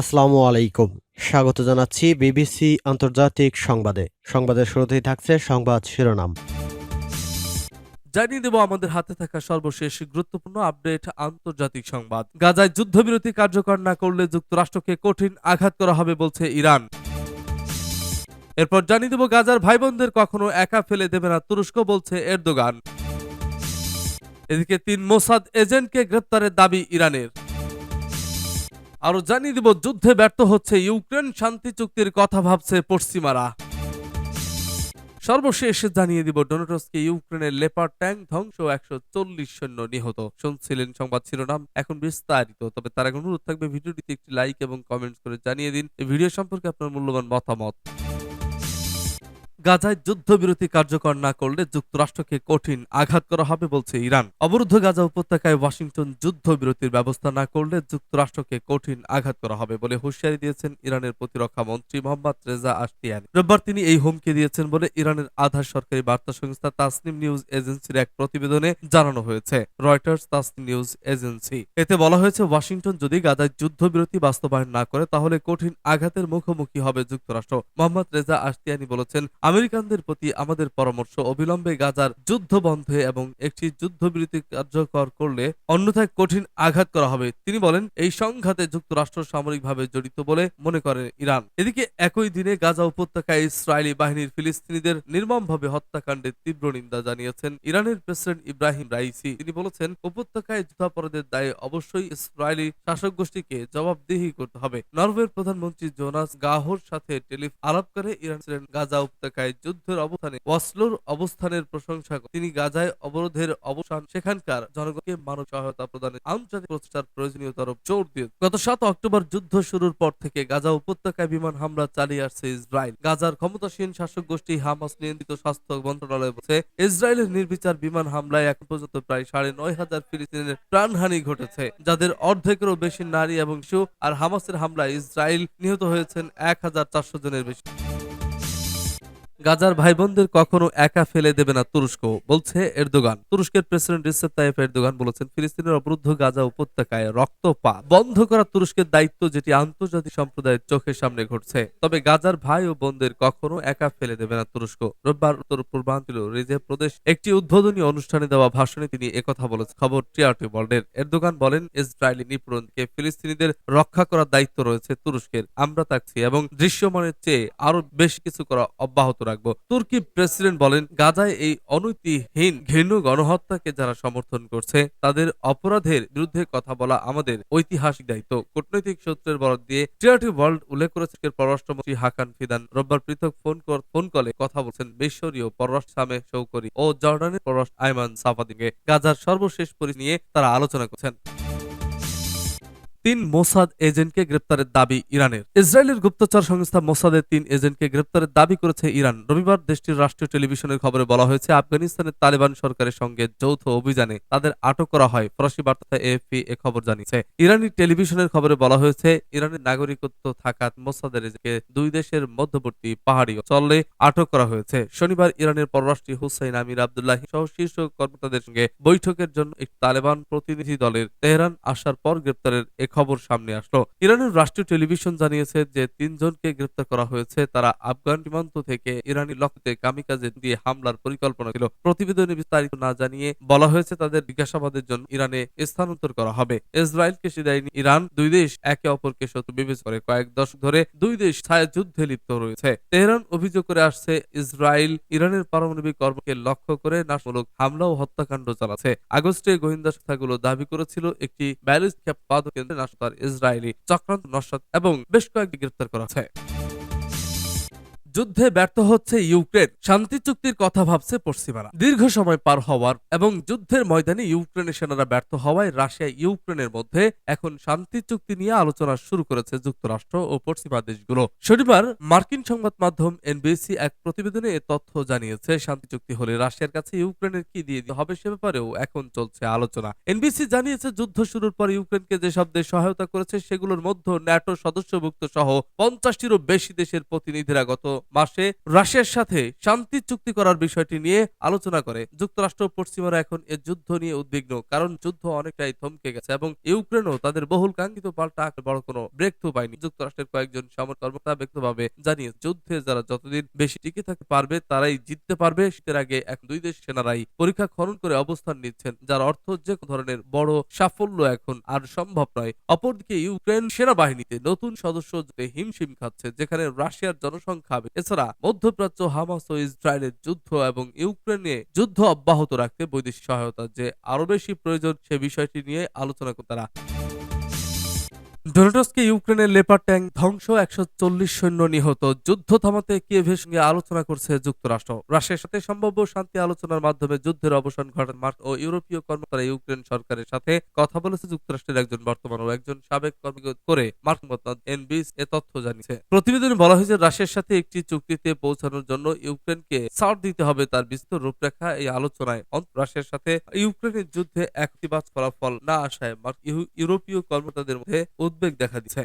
আসসালামু আলাইকুম। স্বাগত জানাচ্ছি বিবিসি আন্তর্জাতিক সংবাদে। সংবাদের শুরুতেই থাকছে সংবাদ শিরোনাম। জানিয়ে দেব, আমাদের হাতে থাকা সর্বশেষ গুরুত্বপূর্ণ আপডেট, আন্তর্জাতিক সংবাদ। গাজায় যুদ্ধবিরতি কার্যকর না করলে যুক্তরাষ্ট্রকে কঠিন আঘাত করা হবে বলছে ইরান। এরপর জানিয়ে দেব, গাজার ভাই বোনদের কখনো একা ফেলে দেবে না তুরস্ক, বলছে এরদোগান। এদিকে তিন মোসাদ এজেন্টকে গ্রেপ্তারের দাবি ইরানের। আরও জানিয়ে দিব, যুদ্ধে ব্যর্থ হচ্ছে ইউক্রেন, শান্তি চুক্তির কথা ভাবছে পশ্চিমারা। সর্বশেষ জানিয়ে দিব, ডোনাটসকে ইউক্রেনের লেপার ট্যাঙ্ক ধ্বংস একশো চল্লিশ সৈন্য নিহত। শুনছিলেন সংবাদ শিরোনাম, এখন বিস্তারিত। তবে তার আগে অনুরোধ থাকবে, ভিডিওটিতে একটি লাইক এবং কমেন্টস করে জানিয়ে দিন। এই ভিডিও সম্পর্কে আপনার মূল্যবান মতামত। গাজায় যুদ্ধবিরতি কার্যকর না করলে যুক্তরাষ্ট্রকে কঠিন আঘাত করা হবে বলছে ইরান। অবরুদ্ধ গাজা উপত্যকায় ওয়াশিংটন যুদ্ধবিরতির ব্যবস্থা না করলে যুক্তরাষ্ট্রকে কঠিন আঘাত করা হবে বলে হুঁশিয়ারি দিয়েছেন ইরানের প্রতিরক্ষা মন্ত্রী মোহাম্মদ রেজা আশতিয়ানি। রোববার তিনি এই হুমকি দিয়েছেন বলে ইরানের আধার সরকারি বার্তা সংস্থা তাসনিম নিউজ এজেন্সির এক প্রতিবেদনে জানানো হয়েছে। Reuters, Tasnim news agency. এতে বলা হয়েছে, ওয়াশিংটন যদি গাজায় যুদ্ধবিরতি বাস্তবায়ন না করে, তাহলে কঠিন আঘাতের মুখোমুখি হবে যুক্তরাষ্ট্র। মোহাম্মদ রেজা আশতিয়ানি বলেছেন আমেরিকানদের প্রতি আমাদের পরামর্শ অবিলম্বে গাজার যুদ্ধ বন্ধে এবং একটি যুদ্ধবিরতি কার্যকর করলে অন্যথায় কঠিন আঘাত করা হবে। তিনি বলেন, এই সংঘাতে যুক্তরাষ্ট্র সামরিকভাবে জড়িত বলে মনে করে ইরান। এদিকে একই দিনে গাজা উপত্যকায় ইসরায়েলি বাহিনীর ফিলিস্তিনিদের নির্মমভাবে হত্যাকাণ্ডের তীব্র নিন্দা জানিয়েছেন ইরানের প্রেসিডেন্ট ইব্রাহিম রাইসি। তিনি বলেছেন, উপত্যকায় যুদ্ধাপরাধের দায়ে অবশ্যই ইসরায়েলি শাসক গোষ্ঠীকে জবাবদিহি করতে হবে। নরওয়ের প্রধানমন্ত্রী জোনাস গাহর সাথে টেলিফ আলাপ করে ইরান গাজা উপত্যকায় যুদ্ধের অবস্থানে ওয়াসলোর অবস্থানের প্রশংসা তিনি গাজায় অবরোধের অবসান সেখানকার জনগণকে মানব সহায়তা প্রদানে আন্তর্জাতিক প্রচেষ্টার প্রয়োজনীয়তার জোর দিয়ে গত সাত অক্টোবর যুদ্ধ শুরুর পর থেকে গাজা উপত্যকায় বিমান হামলা চালিয়ে আসছে ইসরায়েল। গাজার ক্ষমতাসীন শাসক গোষ্ঠী হামাস নিয়ন্ত্রিত স্বাস্থ্য মন্ত্রণালয় বলছে, ইসরায়েলের নির্বিচার বিমান হামলায় এখন পর্যন্ত প্রায় সাড়ে নয় হাজার ফিলিস্তিনের প্রাণহানি ঘটেছে, যাদের অর্ধেকেরও বেশি নারী এবং শিশু, আর হামাসের হামলায় ইসরায়েল নিহত হয়েছেন এক হাজার চারশো জনের বেশি। গাজার ভাই বোনদের কখনো একা ফেলে দেবে না তুরস্ক, বলছে এরদোগান। তুরস্কের প্রেসিডেন্ট রিসেপ তাইফ এরদোগান বলেছেন, ফিলিস্তিনের অবরুদ্ধ গাজা উপত্যকায় রক্তপাত বন্ধ করা তুরস্কের দায়িত্ব যেটি আন্তর্জাতিক সম্প্রদায়ের চোখের সামনে ঘটছে। তবে গাজার ভাই ও বোনদের কখনো একা ফেলে দেবে না তুরস্ক। রোববার উত্তর পূর্বাঞ্চল রিজেভ প্রদেশ একটি উদ্বোধনী অনুষ্ঠানে দেওয়া ভাষণে তিনি একথা বলেছেন। খবর টিআরটি ওয়ার্ল্ডের। এরদোগান বলেন, ইসরায়েলি নিপুণকে ফিলিস্তিনিদের রক্ষা করার দায়িত্ব রয়েছে তুরস্কের। আমরা থাকছি এবং দৃশ্যমানের চেয়ে আরও বেশ কিছু করা অব্যাহত রাখব। তুর্কি প্রেসিডেন্ট বলেন, গাজায় এই অনৈতিহীন ঘৃণ্য গণহত্যাকে যারা সমর্থন করছে, তাদের অপরাধের বিরুদ্ধে কথা বলা আমাদের ঐতিহাসিক দায়িত্ব। কূটনৈতিক সূত্রের বরাদ দিয়ে টিআরটি ওয়ার্ল্ড উল্লেখ করেছে পররাষ্ট্রমন্ত্রী হাকান ফিদান রোববার পৃথক ফোন ফোন কলে কথা বলছেন মিশরীয় পররাষ্ট্র সামে সৌকরি ও জর্ডানের পররাষ্ট্র আইমান সাফাদিকে গাজার সর্বশেষ পরিস্থিতি নিয়ে তারা আলোচনা করছেন। তিন মোসাদ এজেন্টকে গ্রেপ্তারের দাবি ইরানের। ইসরায়েলের গুপ্তচর সংস্থা মোসাদের তিন এজেন্টকে গ্রেপ্তারের দাবি করেছে ইরান। রবিবার দেশটির রাষ্ট্রীয় টেলিভিশনের খবরে বলা হয়েছে, আফগানিস্তানের তালেবান সরকারের সঙ্গে যৌথ অভিযানে তাদের আটক করা হয়। ফরাসি বার্তা এএফপি এ খবর জানিয়েছে। ইরানি টেলিভিশনের খবরে বলা হয়েছে, ইরানের নাগরিকত্ব থাকা মোসাদের এজেন্টকে দুই দেশের মধ্যবর্তী পাহাড়ি অঞ্চলে আটক করা হয়েছে। শনিবার ইরানের পররাষ্ট্র হুসাইন আমির আবদুল্লাহ সহ শীর্ষ কর্মকর্তাদের সঙ্গে বৈঠকের জন্য একটি তালেবান প্রতিনিধি দলের তেহরান আসার পর গ্রেপ্তারের এ খবর সামনে আসলো। ইরানের রাষ্ট্রীয় টেলিভিশন জানিয়েছে যে তিনজনকে গ্রেপ্তার করা হয়েছে। তারা আফগান সীমান্ত থেকে ইরানি লক্ষ্যতে কামিকাজে দিয়ে হামলার পরিকল্পনা ছিল। প্রতিবেদনে বিস্তারিত না জানিয়ে বলা হয়েছে তাদের জিজ্ঞাসাবাদের জন্য ইরানে স্থানান্তর করা হবে। ইসরায়েলকে সেদায়নি ইরান দুই দেশ একে অপরকে শত্রু বিবেচনা করে কয়েক দশক ধরে দুই দেশ ছায়া যুদ্ধে লিপ্ত রয়েছে। তেহরান অভিযোগ করে আসছে, ইসরায়েল ইরানের পারমাণবিক কর্মকে লক্ষ্য করে নাশমূলক হামলা ও হত্যাকাণ্ড চালাচ্ছে। আগস্টে গোয়েন্দা সংস্থাগুলো দাবি করেছিল, একটি ব্যালিস্ট ক্ষেপণাস্ত্র কেন্দ্রে নাশতার ইসরায়েলি চক্রান্ত নস্বত এবং বেশ কয়েকটি গ্রেপ্তার করা হয়েছে। যুদ্ধে ব্যর্থ হচ্ছে ইউক্রেন। শান্তি চুক্তির কথা ভাবছে পশ্চিমারা। দীর্ঘ সময় পার হওয়ার এবং যুদ্ধের ময়দানে ইউক্রেনের সেনারা ব্যর্থ হওয়ায় রাশিয়া ইউক্রেনের মধ্যে এখন শান্তি চুক্তি নিয়ে আলোচনা শুরু করেছে যুক্তরাষ্ট্র ও পশ্চিমা দেশগুলো। শনিবার মার্কিন সংবাদ মাধ্যম এনবিসি এক প্রতিবেদনে এ তথ্য জানিয়েছে, শান্তি চুক্তি হলে রাশিয়ার কাছে ইউক্রেনের কি দিয়ে দিতে হবে সে ব্যাপারেও এখন চলছে আলোচনা। এনবিসি জানিয়েছে, যুদ্ধ শুরুর পর ইউক্রেনকে যেসব দেশ সহায়তা করেছে সেগুলোর মধ্যে ন্যাটো সদস্যভুক্ত সহ পঞ্চাশটিরও বেশি দেশের প্রতিনিধিরা গত মাসে রাশিয়ার সাথে শান্তি চুক্তি করার বিষয়টি নিয়ে আলোচনা করে। যুক্তরাষ্ট্র পশ্চিমারা এখন এ যুদ্ধ নিয়ে উদ্বিগ্ন, কারণ যুদ্ধ অনেকটাই থমকে গেছে এবং ইউক্রেনও তাদের বহুল কাঙ্ক্ষিত পাল্টা বড় কোনো ব্রেক থ্রু পায়নি। যুক্তরাষ্ট্রের কয়েকজন সামরিক কর্মকর্তা ব্যক্তভাবে জানিয়ে যুদ্ধে যারা যতদিন বেশি টিকে থাকতে পারবে, তারাই জিততে পারবে। শীতের আগে এক দুই দেশ সেনারাই পরীক্ষা খনন করে অবস্থান নিচ্ছেন, যার অর্থ যে ধরনের বড় সাফল্য এখন আর সম্ভব নয়। অপরদিকে ইউক্রেন সেনাবাহিনীতে নতুন সদস্য হিমশিম খাচ্ছে, যেখানে রাশিয়ার জনসংখ্যা। এছাড়া মধ্যপ্রাচ্য হামাস ও ইসরায়েলের যুদ্ধ এবং ইউক্রেনে যুদ্ধ অব্যাহত রাখতে বৈদেশিক সহায়তা যে আরও বেশি প্রয়োজন সে বিষয়টি নিয়ে আলোচনা তারা। ডোনেটসকে ইউক্রেনের লেপার ট্যাঙ্ক ধ্বংস, একশো চল্লিশ সৈন্য নিহত। যুদ্ধ থামাতে কিয়েভের সঙ্গে আলোচনা করছে যুক্তরাষ্ট্র। রাশিয়ার সাথে সম্ভাব্য শান্তি আলোচনার মাধ্যমে যুদ্ধের অবসান ঘটান মার্ক ও ইউরোপীয় কর্মকর্তারা ইউক্রেন সরকারের সাথে কথা বলেছে যুক্তরাষ্ট্রের একজন বর্তমান ও একজন সাবেক কর্মকর্তা করে মার্ক মতনাদ এনবিস এ তথ্য জানিয়েছে। প্রতিবেদনে বলা হয়েছে, রাশিয়ার সাথে একটি চুক্তিতে পৌঁছানোর জন্য ইউক্রেনকে ছাড় দিতে হবে তার বিস্তর রূপরেখা এই আলোচনায়। রাশিয়ার সাথে ইউক্রেনের যুদ্ধে একটিবাজ ফলাফল না আসায় মার্ক ইউরোপীয় কর্মকর্তাদের মধ্যে উদ্বেগ দেখা দিচ্ছে।